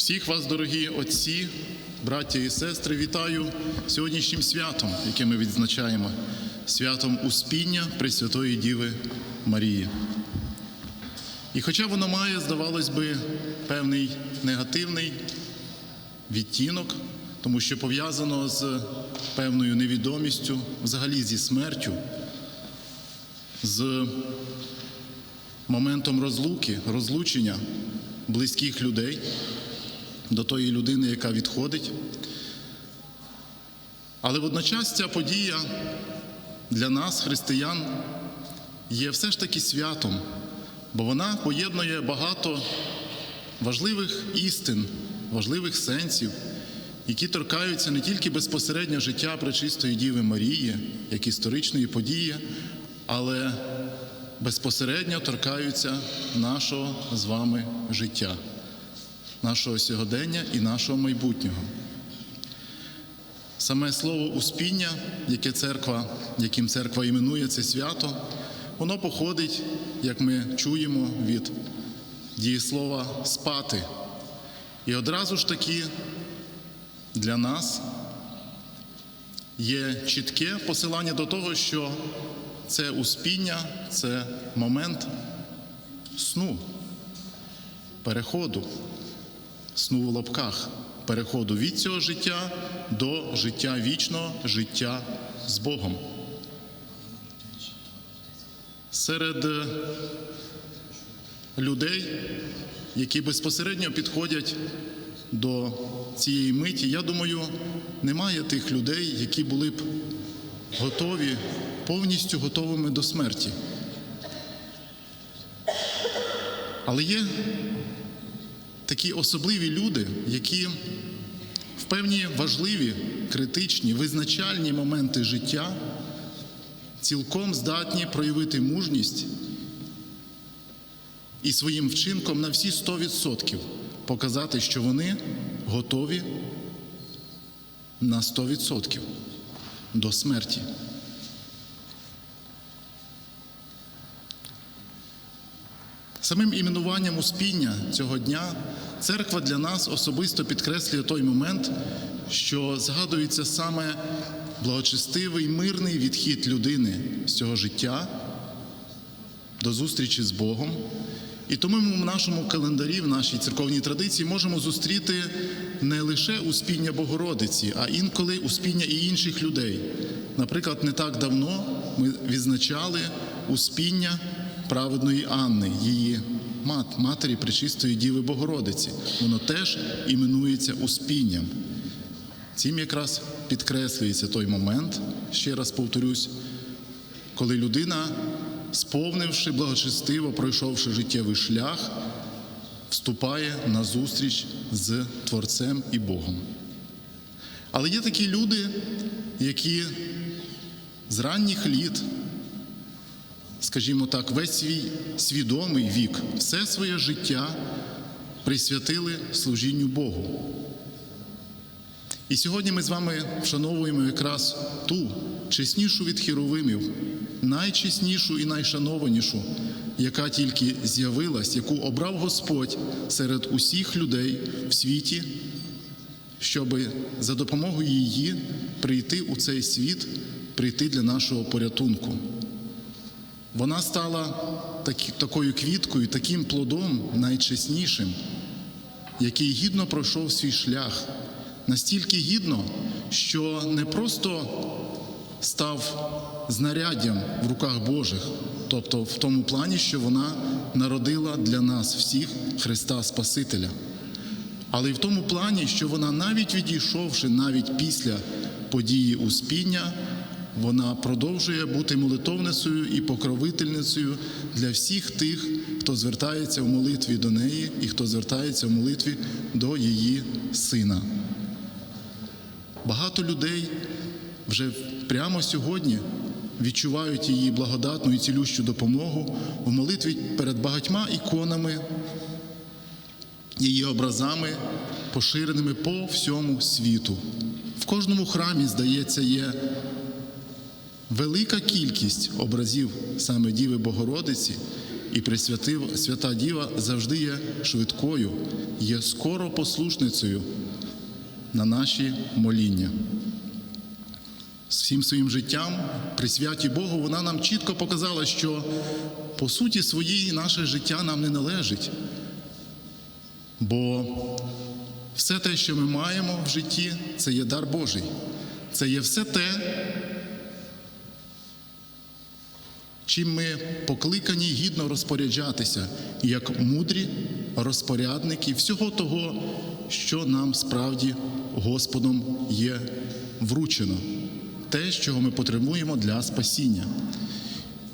Всіх вас, дорогі отці, браття і сестри, вітаю сьогоднішнім святом, яке ми відзначаємо, святом Успіння Пресвятої Діви Марії. І хоча воно має, здавалось би, певний негативний відтінок, тому що пов'язано з певною невідомістю, взагалі зі смертю, з моментом розлуки, розлучення близьких людей до тої людини, яка відходить. Але водночас ця подія для нас, християн, є все ж таки святом, бо вона поєднує багато важливих істин, важливих сенсів, які торкаються не тільки безпосередньо життя Пречистої Діви Марії, як історичної події, але безпосередньо торкаються нашого з вами життя, нашого сьогодення і нашого майбутнього. Саме слово успіння, яке церква, яким церква іменує це свято, воно походить, як ми чуємо, від дієслова спати. І одразу ж таки для нас є чітке посилання до того, що це успіння, це момент сну, переходу, сну в лапках, переходу від цього життя до життя вічного, життя з Богом. Серед е, людей, які безпосередньо підходять до цієї миті, я думаю, немає тих людей, які були б готові, повністю готовими до смерті. Але є такі особливі люди, які в певні важливі, критичні, визначальні моменти життя цілком здатні проявити мужність і своїм вчинком на всі 100% показати, що вони готові на 100% до смерті. Самим іменуванням успіння цього дня церква для нас особисто підкреслює той момент, що згадується саме благочестивий мирний відхід людини з цього життя до зустрічі з Богом. І тому ми в нашому календарі, в нашій церковній традиції можемо зустріти не лише успіння Богородиці, а інколи успіння і інших людей. Наприклад, не так давно ми відзначали успіння праведної Анни, її мат, матері Пречистої Діви Богородиці. Воно теж іменується успінням. Цим якраз підкреслюється той момент, ще раз повторюсь, коли людина, сповнивши благочестиво, пройшовши життєвий шлях, вступає на зустріч з Творцем і Богом. Але є такі люди, які з ранніх літ, скажімо так, весь свій свідомий вік, все своє життя присвятили служінню Богу. І сьогодні ми з вами вшановуємо якраз ту чеснішу від хіровимів, найчеснішу і найшанованішу, яка тільки з'явилась, яку обрав Господь серед усіх людей в світі, щоб за допомогою її прийти у цей світ, прийти для нашого порятунку. Вона стала такі, такою квіткою, таким плодом найчеснішим, який гідно пройшов свій шлях. Настільки гідно, що не просто став знаряддям в руках Божих, тобто в тому плані, що вона народила для нас всіх Христа Спасителя, але й в тому плані, що вона, навіть відійшовши, навіть після події Успіння, вона продовжує бути молитовницею і покровительницею для всіх тих, хто звертається в молитві до неї і хто звертається в молитві до її сина. Багато людей вже прямо сьогодні відчувають її благодатну і цілющу допомогу в молитві перед багатьма іконами, її образами, поширеними по всьому світу. В кожному храмі, здається, є велика кількість образів саме Діви Богородиці, і Пресвятив Свята Діва завжди є швидкою, є скоро послушницею на наші моління. Всім своїм життям, при святі Богу, вона нам чітко показала, що по суті своїй наше життя нам не належить. Бо все те, що ми маємо в житті, це є дар Божий. Це є все те, чим ми покликані гідно розпоряджатися, як мудрі розпорядники всього того, що нам справді Господом є вручено, те, чого ми потребуємо для спасіння.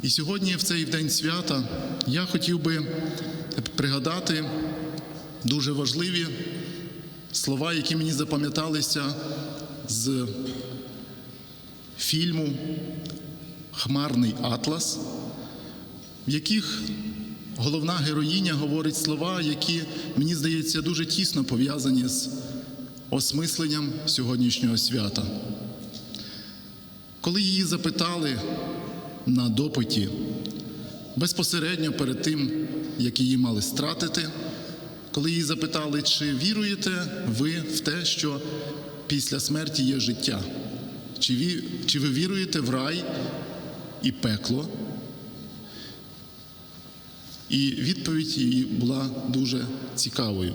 І сьогодні, в цей день свята, я хотів би пригадати дуже важливі слова, які мені запам'яталися з фільму Хмарний Атлас, в яких головна героїня говорить слова, які, мені здається, дуже тісно пов'язані з осмисленням сьогоднішнього свята. Коли її запитали на допиті безпосередньо перед тим, як її мали стратити, коли її запитали, чи віруєте ви в те, що після смерті є життя, чи ви, віруєте в рай і пекло? І відповідь її була дуже цікавою.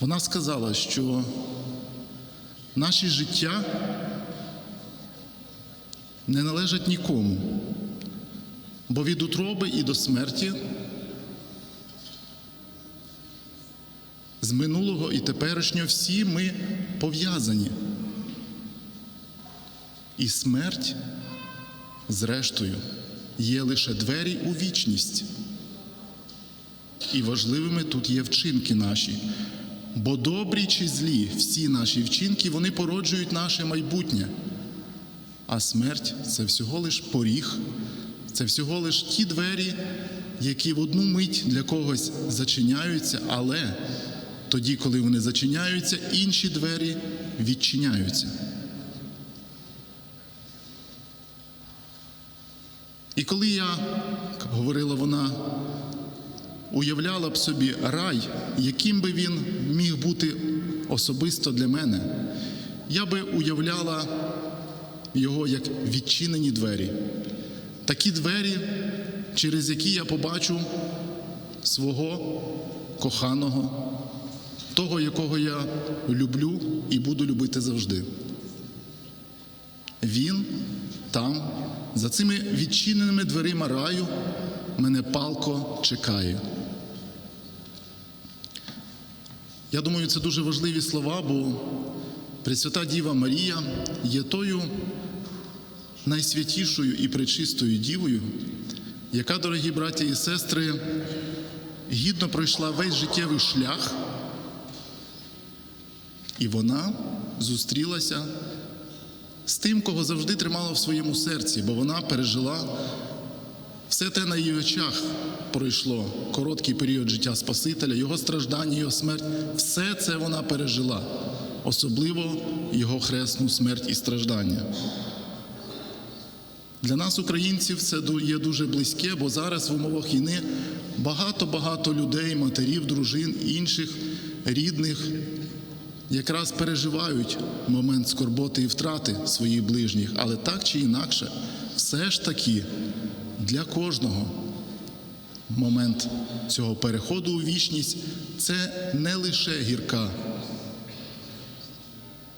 Вона сказала, що наші життя не належать нікому, бо від утроби і до смерті з минулого і теперішнього всі ми пов'язані. І смерть, зрештою, є лише двері у вічність. І важливими тут є вчинки наші. Бо добрі чи злі всі наші вчинки вони породжують наше майбутнє. А смерть це всього лиш поріг, це всього лиш ті двері, які в одну мить для когось зачиняються, але тоді, коли вони зачиняються, інші двері відчиняються. І коли я, говорила вона, уявляла б собі рай, яким би він міг бути особисто для мене, я би уявляла його як відчинені двері. Такі двері, через які я побачу свого коханого, того, якого я люблю і буду любити завжди. Він там, за цими відчиненими дверима раю, мене палко чекає. Я думаю, це дуже важливі слова, бо Пресвята Діва Марія є тою найсвятішою і пречистою дівою, яка, дорогі браті і сестри, гідно пройшла весь життєвий шлях, і вона зустрілася з тим, кого завжди тримала в своєму серці, бо вона пережила все те на її очах пройшло короткий період життя Спасителя, його страждання, його смерть. Все це вона пережила, особливо його хресну смерть і страждання. Для нас, українців, це є дуже близьке, бо зараз в умовах війни багато-багато людей, матерів, дружин, інших рідних якраз переживають момент скорботи і втрати своїх ближніх, але так чи інакше, все ж таки для кожного момент цього переходу у вічність це не лише гірка,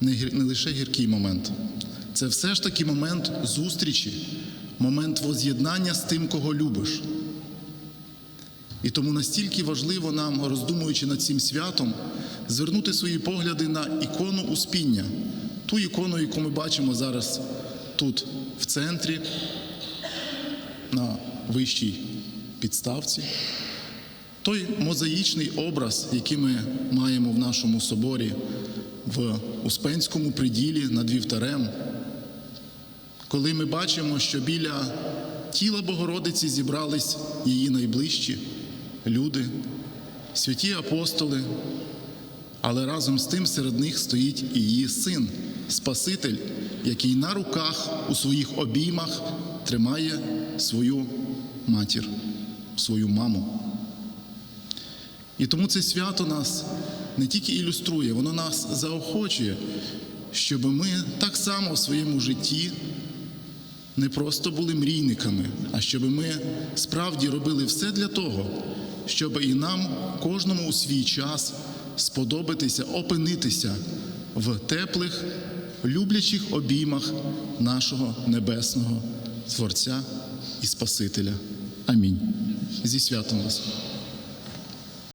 не, гір, не лише гіркий момент. Це все ж таки момент зустрічі, момент воз'єднання з тим, кого любиш. І тому настільки важливо нам, роздумуючи над цим святом, звернути свої погляди на ікону успіння, ту ікону, яку ми бачимо зараз тут, в центрі, на вищій підставці. Той мозаїчний образ, який ми маємо в нашому соборі в Успенському приділі над вівтарем, коли ми бачимо, що біля тіла Богородиці зібрались її найближчі люди, святі апостоли, але разом з тим серед них стоїть і її син, Спаситель, який на руках у своїх обіймах тримає свою матір, свою маму. І тому це свято нас не тільки ілюструє, воно нас заохочує, щоб ми так само в своєму житті не просто були мрійниками, а щоб ми справді робили все для того, щоб і нам, кожному у свій час, сподобатися, опинитися в теплих, люблячих обіймах нашого небесного Творця і Спасителя. Амінь. Зі святом вас.